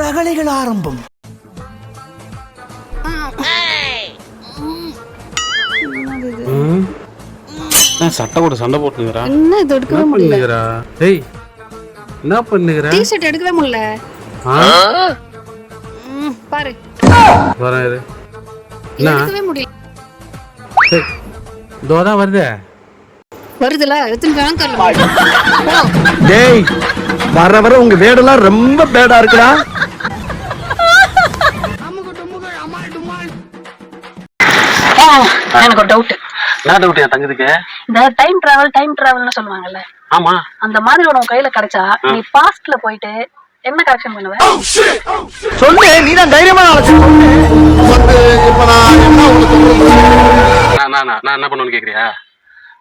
ரகளைகள் ஆரம்பம். நான் சட்டை போட்டு சண்டை போட்டுங்கிறா என்ன இது எடுக்கவே முடியல. டேய் என்ன பண்ணுகிற டி ஷர்ட் எடுக்கவே முடியல. ஆ? ம், பாரு. வரேன் இரு. எடுக்கவே முடியல. தான் வருதே. வருதுல எத்தனை பேங்க் போ டேய் வர வர உங்க வேடெல்லாம் ரொம்ப பேடா இருக்குடா. எனக்கு ஒரு டவுட் என்ன டவுட் என் தங்கத்துக்கு இந்த டைம் டிராவல் டைம் டிராவல்னு சொல்லுவாங்கல்ல. ஆமா. அந்த மாதிரி உனக்கு கையில கிடைச்சா நீ பாஸ்ட்ல போயிட்டு என்ன கரெக்ஷன் பண்ணுவ? சொல்லு நீ தான் தைரியமா நான் நான் நான் நான் என்ன பண்ணுவேன்னு கேக்குறியா?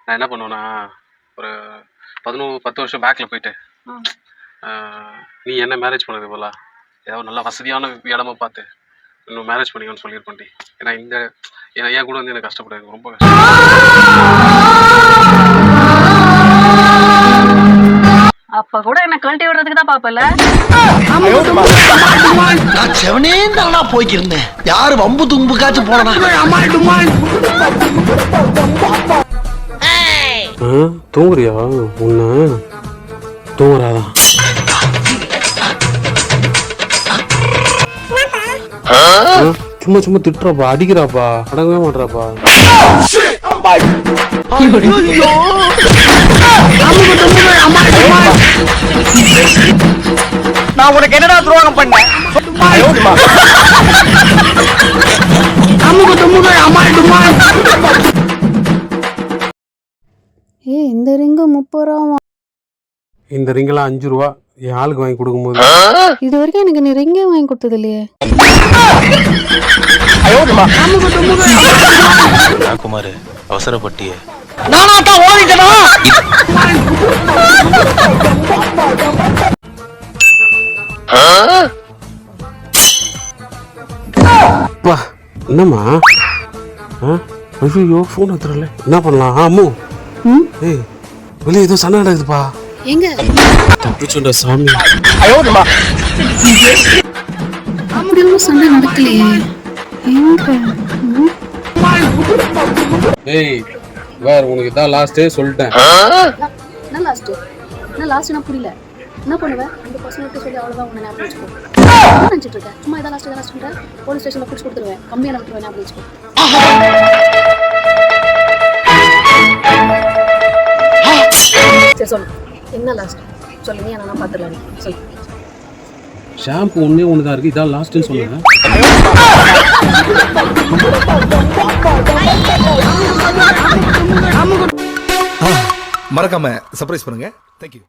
நான் என்ன பண்ணுவேன்னா ஒரு பதினோரு பத்து வருஷம் பேக்ல போயிட்டு நீ என்ன மேரேஜ் பண்ணது போல? ஏதாவது நல்ல வசதியான இடமா பார்த்து இன்னும் மேரேஜ் பண்ணிக்கணும்னு சொல்லியிருப்பேன்டி. ஏன்னா இந்த ஏன்னா என் கூட வந்து எனக்கு கஷ்டப்படு எனக்கு ரொம்ப கஷ்டம். அப்ப கூட என்ன கழட்டி விடுறதுக்கு தான் பாப்பல நான் செவனே தானா போய்க்கிருந்தேன். யாரு வம்பு தும்புக்காச்சும் போனா ஆ தூங்குறியா? உன்ன தூங்குறாதான் சும்மா சும்மா திட்டுறாப்பா அடிக்கிறாப்பா அடங்கவே மாட்றாப்பா. நான் உனக்கு என்னடா துரோகம் பண்ணேன் ஏய் இந்த ரிங்கு முப்பது ரூபா இந்த ரிங்கெல்லாம் அஞ்சு ரூபா. ஆளுக்கு வாங்கி கொடுக்கும்போது. இது வரைக்கும் எனக்கு நீ ரிங்கே வாங்கி கொடுத்தது இல்லையே ராகுமார் அவசரப்பட்டியே. நானா தான் ஓடிட்டனா அப்பா என்னம்மா? ஆ? ஐயோ ஃபோன் எடுத்துறல என்ன பண்ணலாம்? ஆ அம்மு. ம்? ஏய் வெளியே ஏதோ சண்டை நடக்குதுப்பா. எங்க? தப்பிச்சுண்ட சாமி. அப்படி ஒன்றும் சண்டை நடக்கலையே. எங்க? ஏய் வேற உனக்கு இதான் லாஸ்ட்டே சொல்லிட்டேன். என்ன லாஸ்ட் என்ன லாஸ்ட் நான் புரியல. என்ன பண்ணுவேன் அந்த பசங்கள்கிட்ட சொல்லி அவ்வளோதான் உன்னை ஞாபகம் வச்சுக்கோ. நினச்சிட்டு இருக்கேன் சும்மா இதான் லாஸ்ட் லாஸ்ட் பண்ணுறேன் போலீஸ் ஸ்டேஷனில் பிடிச்சி கொடுத்துருவேன். கம்மியான விட்டுருவேன் ஞாபகம் வச்சுக்கோ. சரி சொல்லு. என்ன லாஸ்ட் சொல்லு நீ நான் பார்த்துருவேன் சொல்லு. ஷாம்பு ஒண்ணே ஒன்று தான் இருக்கு. இதான் லாஸ்ட்னு சொல்லுங்க. மறக்காம சர்ப்ரைஸ் பண்ணுங்க. தேங்க்யூ